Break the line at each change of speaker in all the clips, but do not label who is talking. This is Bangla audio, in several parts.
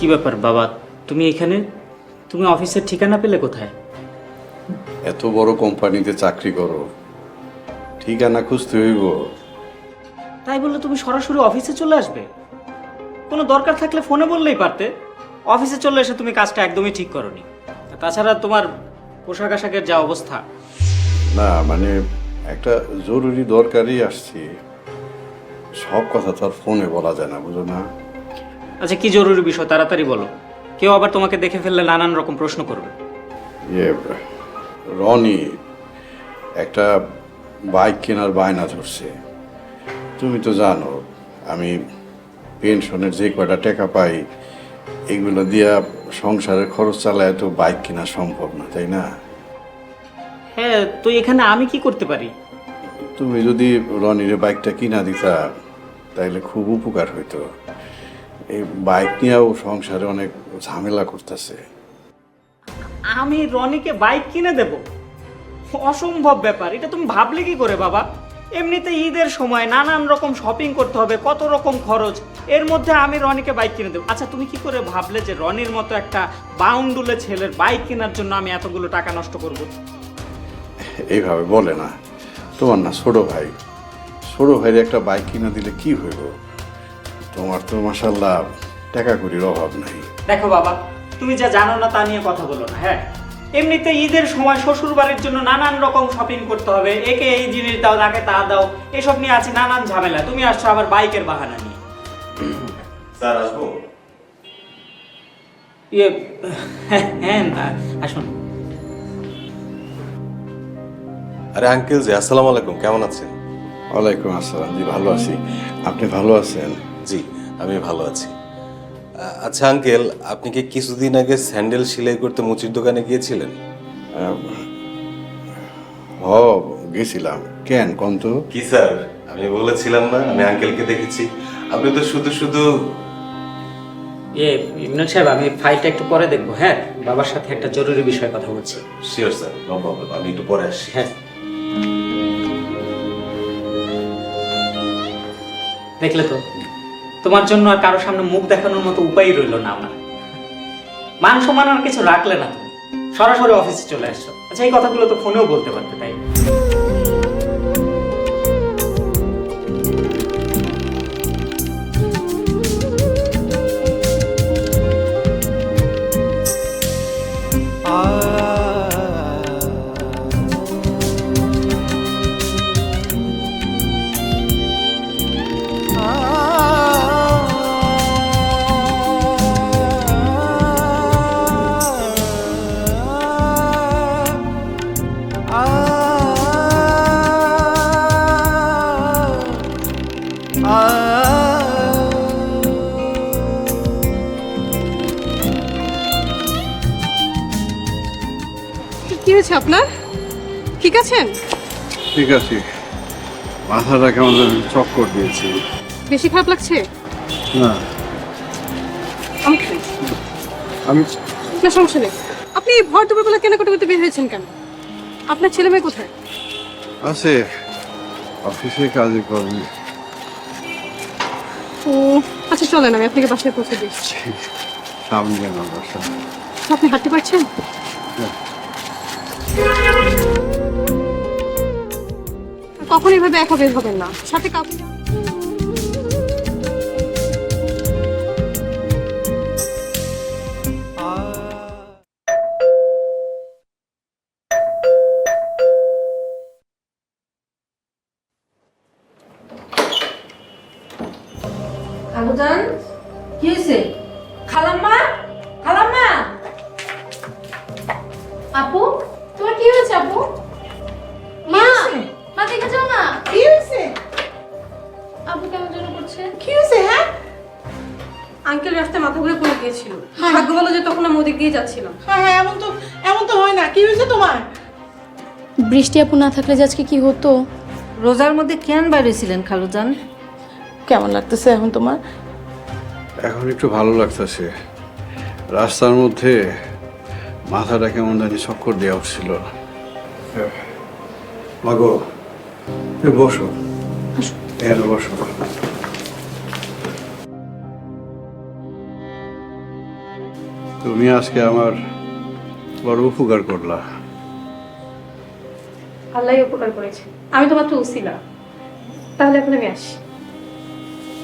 কি ব্যাপার বাবা? তুমি এখানে? তুমি অফিসের ঠিকানা পেলে কোথায়?
এত বড় কোম্পানিতে চাকরি করো। ঠিকানা খুঁজতে হইব।
তাই বললে তুমি সরাসরি অফিসে চলে আসবে? কোনো দরকার থাকলে ফোনে বললেই পারতে। অফিসে চলে এসে তুমি কাজটা একদমই ঠিক করনি। তাছাড়া তোমার পোশাক আশাকের যা অবস্থা।
না মানে একটা জরুরি দরকারই আসছি। সব কথা তো আর ফোনে বলা যায় না বুঝো না?
আচ্ছা কি জরুরি বিষয়? তাড়াতাড়ি বলো। কেউ আবার তোমাকে দেখে ফেললে নানান রকম প্রশ্ন করবে।
ইয়ে রনি একটা বাইক কেনার বায়না ধরছে। তুমি তো জানো আমি পেনশনের যে কয়টা টাকা পাই এগুলো দিয়া সংসারের খরচ চালায় তো বাইক কেনা সম্ভব না তাই না?
হ্যাঁ তো এখানে আমি কি করতে পারি?
তুমি যদি রনির বাইকটা কিনা দিতা তাইলে খুব উপকার হইতো। এই বাইক নিয়েও সংসারে অনেক ঝামেলা করতেছে।
আমি রনিকে বাইক কিনে দেব। অসম্ভব ব্যাপার এটা তুমি ভাবলে কি করে বাবা? এমনিতে ঈদের সময় নানান রকম শপিং করতে হবে কত রকম খরচ এর মধ্যে আমি রনিকে বাইক কিনে দেবো। আচ্ছা তুমি কি করে ভাবলে যে রনির মতো একটা বাউন্ডুলে ছেলের বাইক কেনার জন্য আমি এতগুলো টাকা নষ্ট করব?
এইভাবে বলে না। তোমার না ছোট ভাই। ছোট ভাইয়ের একটা বাইক কিনে দিলে কি হইব? তোমার তো মাসাল্লাহ টাকা করির অভাব নাই।
দেখো বাবা তুমি যা জানো না তা নিয়ে কথা বলো না হ্যাঁ? এমনিতে ঈদের সময় শ্বশুর বাড়ির জন্য নানান রকম শপিং করতে হবে একে এই জিনিস দাও তাকে তা দাও এসব নিয়ে আছে নানান ঝামেলা। তুমি আসছো আবার বাইকের বাহানা নিয়ে।
স্যার আসব?
ইয়ে হ্যাঁ হ্যাঁ আসুন।
আরে আঙ্কেল জি আসসালামু আলাইকুম কেমন আছেন?
ওয়ালাইকুম আসসালাম জি ভালো আছি। আপনি ভালো আছেন?
জি আমি ভালো আছি। আচ্ছা আঙ্কেল আপনি কি কিছুদিন আগে স্যান্ডেল সেলাই করতে মুচির দোকানে গিয়েছিলেন?
হ গেছিলাম। কেন কোন তো?
কি স্যার? আমি বলেছিলাম না আমি আঙ্কেলকে দেখেছি। আপনি তো শুধু শুধু
এ ইমরান সাহেব আমি ফাইলটা একটু পরে দেখব হ্যাঁ? বাবার সাথে একটা জরুরি বিষয়ে কথা বলছি।
শিওর স্যার নো প্রবলেম আমি একটু পরে আসছি।
হ্যাঁ। দেখলে তো? তোমার জন্য আর কারও সামনে মুখ দেখানোর মতো উপায় রইল না আমার। মান সম্মান আর কিছু রাখলে না তুমি। সরাসরি অফিসে চলে আসছো। আচ্ছা এই কথাগুলো তো ফোনেও বলতে পারতে, তাই
কি হয়েছে আপনার? ঠিক আছেন?
ঠিক আছে। মাথাটা কেমন যেন চক্কর দিয়েছি।
বেশি খারাপ লাগছে?
না।
আমাকে
আমি
না সমস্যা নেই। আপনি ভর দুপুরবেলা কেনাকাটা করতে বের হয়েছেন কেন? আপনার ছেলে মেয়ে কোথায়?
আছে। অফিসে কাজে করবে
ও আচ্ছা চলেন আমি আপনাকে বাসায় পৌঁছে দিই
সামনে আমার বাসা
আপনি হাঁটতে পারছেন? কখন এভাবে একা বের হবেন না। সাথে কাউকে
কি হয়েছে? খালাম্মা? খালাম্মা?
আপু? কি হয়েছে আপু? মা মা দেখে যাও না।
কি হয়েছে?
আপু কেমন যেন করছে?
কি হয়েছে হ্যাঁ?
আঙ্কেল রাস্তায় মাথা ঘুরে পড়ে গিয়েছিল। ভাগ্য ভালো যে তখন আমি ওদিক দিয়ে যাচ্ছিলাম।
হ্যাঁ হ্যাঁ এমন তো এমন তো হয় না। কি হয়েছে তোমার?
বৃষ্টি আপু না থাকলে যে আজকে কি হতো?
রোজার মধ্যে কেন বাইরেছিলেন খালুজান? কেমন লাগতেছে এখন তোমার?
এখন একটু ভালো লাগতেছে। রাস্তার মধ্যে মাথাটা কেমন জানি চক্কর দেওয়া উঠছিল। মাগো তুমি বসো। এর বসো। তুমি আজকে আমার বড় উপকার করলা।
আল্লাহ উপকার করেছে। আমি তোমার তো মাত্র উসিলা তাহলে এখন আমি আসি।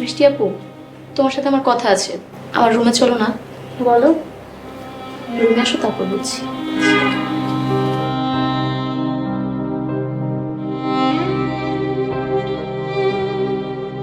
মিষ্টি আপু তোমার সাথে আমার কথা আছে। আমার রুমে চলো না। বলো। রুমে আসো তারপর বলছি।